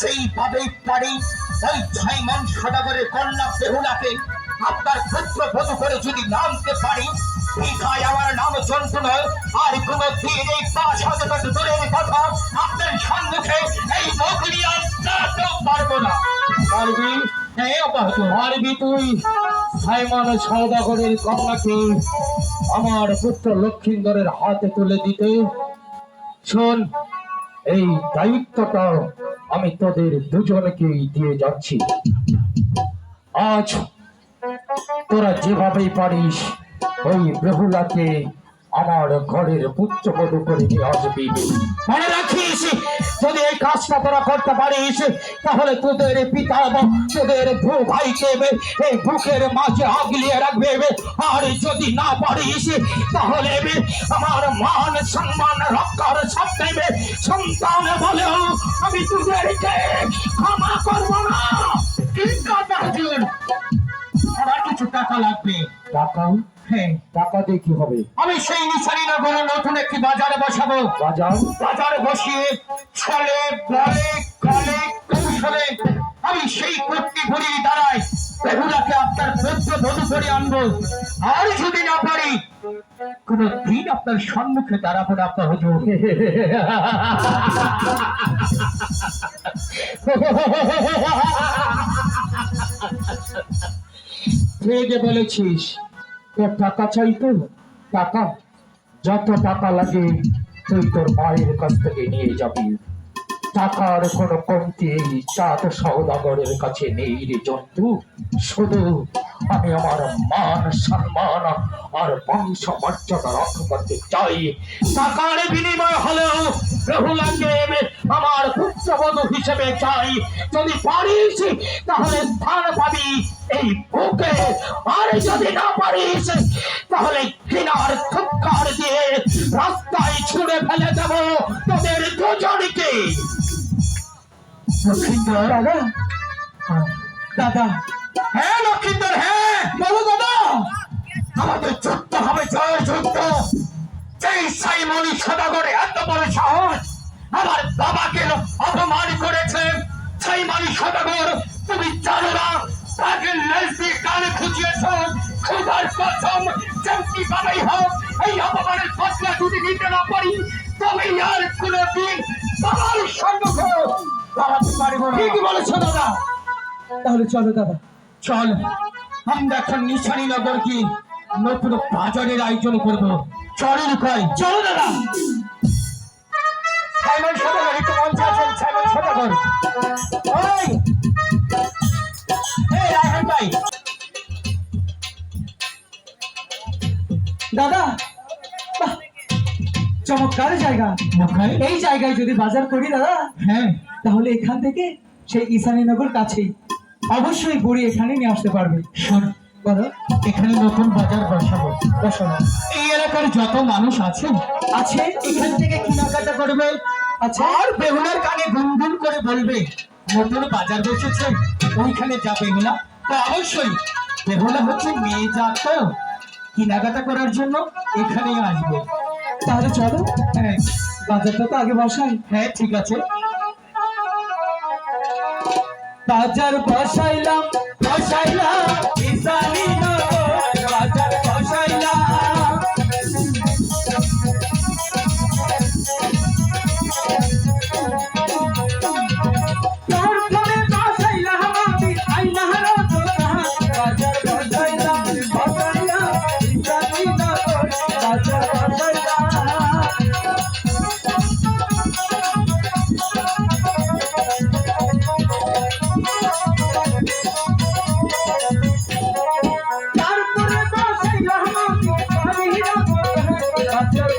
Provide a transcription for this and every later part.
সেইভাবেই পারি ছাইমন সদাগরের কন্যা বেহুলাকে আপনার পুত্র বধূ করে যদি নামতে পারি, ভিখায় আমার নাম জন্তু নয় আর কোনো দিন এই পাঁচ হাজার দূরের কথা আপনার সম্মুখে এই আর পারব না। পারবি পারবি তুই? সৌদাগরের কন্যাকে আমার পুত্র লক্ষিন্দরের হাতে তুলে দিতে। শোন, এই দায়িত্বটা আমি তোদের দুজনকেই দিয়ে যাচ্ছি। আজ তোরা যেভাবেই পারিস ওই বেহুলাকে আমার ঘরের পুচ্ছ পুত্রবধূ করে নিয়ে আসবি। মনে রাখিস, যদি এই কাজটা তোরা করতে পারিস, তাহলে তোদের পিতা এবং তোদের ভূ ভাইকে এই বুকের মাঝে আগলিয়ে রাখবে আর যদি না পারিস, তাহলে আমার মান সম্মান রক্ষার সপ্তাহে সন্তান বলেও আমি তোদেরকে ক্ষমা করব না। ঠিক কথা কিছু টাকা লাগবে। টাকা? হ্যাঁ। টাকা দিয়ে কি হবে? আমি সেই নিশানি নগরে নতুন একটি বাজারে বসাবো। বাজার? বাজার বসিয়ে ছলে বলে কলে কৌশলে আমি সেই কর্তৃ ঘুরিয়ে দাঁড়াই বেহুলাকে আপনার পুত্র বধূ করে আনব। আর যদি না পারি কোন দিন আপনার সম্মুখে দাঁড়াবো না আপনার হুজুর। ঠিক বলেছিস তোর টাকা চাই তো? টাকা? যত টাকা লাগে, তুই তোর মায়ের কাছ থেকে নিয়ে যাবি। টাকার কোনো কমতি চাঁদ সৌদাগরের কাছে নেই রে জন্তু। শুধু আমি আমার মান সম্মান আর বংশ মর্যাদা রক্ষা করতে চাই। টাকার বিনিময় হলেও রহুলাকে আমার পুত্রবধূ হিসেবে চাই। যদি পারিস, তাহলে স্থান পাবি এই বুকে আর যদি না পারিস, তাহলে ঘৃণার থুৎকার দিয়ে রাস্তায় ছুড়ে ফেলে দেব তোদের দুজনকে। দাদা। হ্যাঁ লক্ষিন্দর হ্যাঁ বলো দাদা। আমাদের যুদ্ধ হবে জয়ের যুদ্ধ। যেই সাইমনি সদাগরে এত বড় সাহস, আমার বাবাকে অপমান করেছে সাইমনি সদাগর। খুদার কসম যেমনি হোক এই অপমানের ফসলা যদি নিতে না পারি তবে আর কোনো দিন বাবার সম্মুখে দাঁড়াতে পারব না। ঠিকই বলেছ দাদা। তাহলে চলো দাদা। চল আমরা এখন নিশানী নগর কি নতুন বাজারের আয়োজন করব। চল লুকাই। চলো দাদা। সাইমন সদাগর একটু মঞ্চে আছেন সাইমন সদাগর। ওই! দাদা। চমৎকার জায়গা। এই জায়গায় যদি বাজার করি দাদা হ্যাঁ। তাহলে এখান থেকে সেই ঈশানীনগর কাছেই অবশ্যই বুড়ি এখানে নিয়ে আসতে পারবে। বলো। এখানে নতুন বাজার বসাবো। বসো না। এই এলাকার যত মানুষ আছে আছে? এখান থেকে কেনাকাটা করবে। আচ্ছা আর বেহুলার কানে গুনগুন করে বলবে নতুন বাজার বসেছে ওইখানে যা বেহুলা তো অবশ্যই বেহুলা হচ্ছে মেয়ে জাত। তো কেনাকাটা করার জন্য এখানেই আসবে। তাহলে চলো। হ্যাঁ বাজারটা তো আগে বসাই। হ্যাঁ ঠিক আছে। বাজার বসাইলাম বসাইলাম।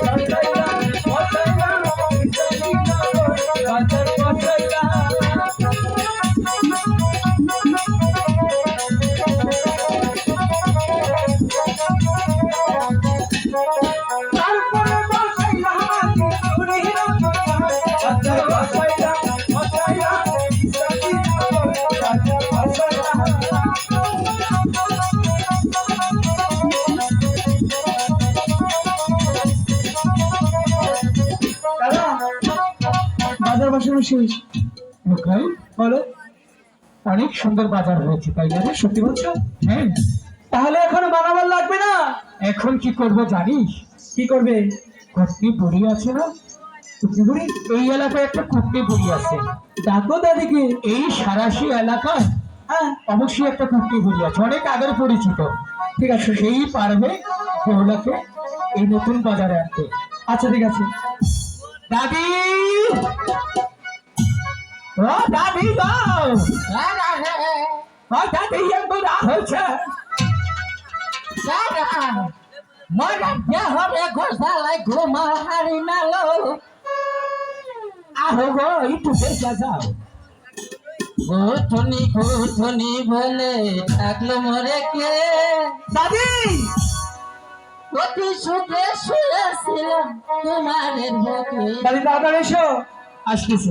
বাজার বসাইলাম বসানো শেষ বলো। অনেক সুন্দর বাজার হয়েছে, তাই না সত্যি বলছো? হ্যাঁ। তাহলে এখন বানাবার লাগবে না? এখন কি করব জানিস? কি করবে? কুটনি বুড়ি আছে না? বুড়ি? এই এলাকায় একটা কুটনি বুড়ি আছে। ডাকো দাদিকে। এই সারাশি এলাকায় হ্যাঁ অবশ্যই একটা কুটনি বুড়ি আছে। অনেক আগের পরিচিত। ঠিক আছে, সেই পারবে বেহুলাকে এই নতুন বাজারে আনতে। আচ্ছা ঠিক আছে। দাদি! ও দাদি যাও ও দাদি একটু রাত হয়েছে মরা দেহরে ঘোষালাই ঘুমা হারি নালো আহো গো একটু দেখে যাও ঘুটনি ঘুটনি বলে থাকল মরে কে দাদি অতি সুখে শুয়েছিলাম দাদি এসো আসতেছে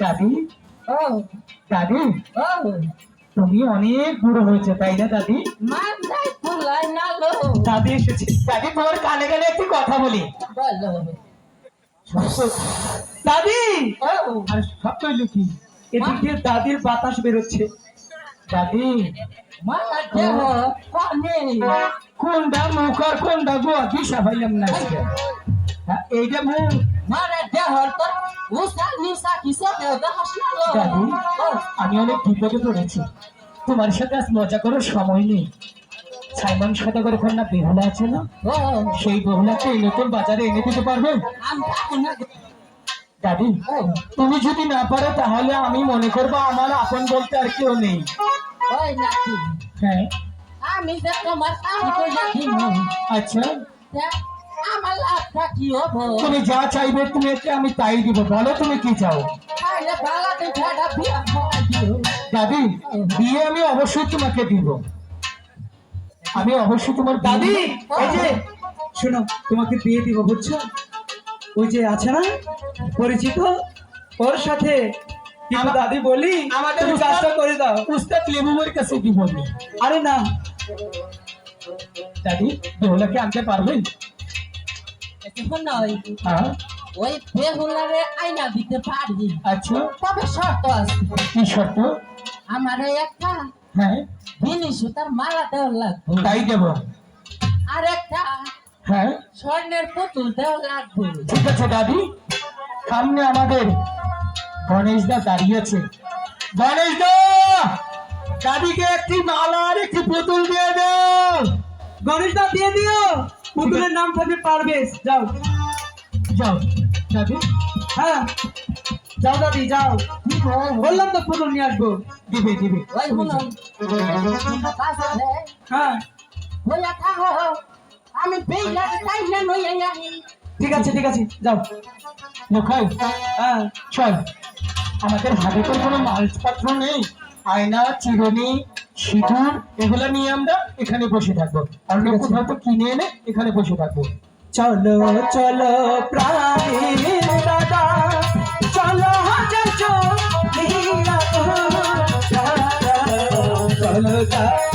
দাদি? দাদি? তুমি অনেক বুড়ো হয়েছে তাই না দাদি? দাদি এসেছে। দাদি তোমার কানে কানে একটি কথা বলি। দাদি! আর সব কইলো কি এদিক দিয়ে দাদির বাতাস বেরোচ্ছে। দাদি। কোনটা মুখ আর কোনটা গোয়া কি সাফাইলাম না। হ্যাঁ, এইটা মুখ। আমি অনেক বিপদে পড়েছি। তোমার সাথে আজ মজা করার সময় নেই। সাইমন সদাগর কন্যা বেহুলা আছে না? সেই বেহুলাকে এই নতুন বাজারে এনে দিতে পারবেন দাদি তুমি যদি না পারো তাহলে আমি মনে করব আমার আপন বলতে আর কেউ নেই। হ্যাঁ। আমি যে তোমার আচ্ছা। আমার লাভটা কি হব? তুমি যা চাইবে তুমি আমি তাই দিব। বলো তুমি কি চাও? দাদি বিয়ে আমি অবশ্যই তোমাকে দিব। আমি অবশ্যই তোমার দাদি এই যে শোনো তোমাকে বিয়ে দিব বুঝছ? ওই যে আছে না? পরিচিত? ওর সাথে কিন্তু দাদি বলি আমাদের কাজটা করে দাও। উস্তাদ লেবুমের কাছে আমি আরে না। দাদি বেহুলাকে আনতে পারবেন এখন নয় হ্যাঁ। ওই বেহুলারে আইনা দিতে পারি আচ্ছা। তবে শর্ত আছে। কি শর্ত? আমার একটা হ্যাঁ। বিনি সুতার মালা দেওয়া লাগবে। তাই দেব। আর একটা হ্যাঁ? স্বর্ণের পুতুল দেওয়া লাগবে। ঠিক আছে দাদি। সামনে আমাদের গণেশ দা দাঁড়িয়েছে গণেশ দা দাদিকে একটি মালা আর একটি পুতুল দিয়ে দাও। গণেশ দা দিয়ে দিও। পুতুলের নাম থাকবে পারবেশ যাও। যাও দাদি। হ্যাঁ। যাও দাদি যাও। বললাম তো পুতুল নিয়ে আসব। দিবে দিবে। হ্যাঁ। আমি বেইলার তাই না নই ঠিক আছে ঠিক আছে যাও লোকাই হ্যাঁ চল আমাদের হাতে তো কোনো মালপত্র নেই আয়না চিরুনি সিঁদুর এগুলো নিয়ে আমরা এখানে বসে থাকব অন্য। কোথাও তো কিনে এনে এখানে বসে থাকব চলো চলো প্রাণীর দাদা চলো হাজার চলো গো,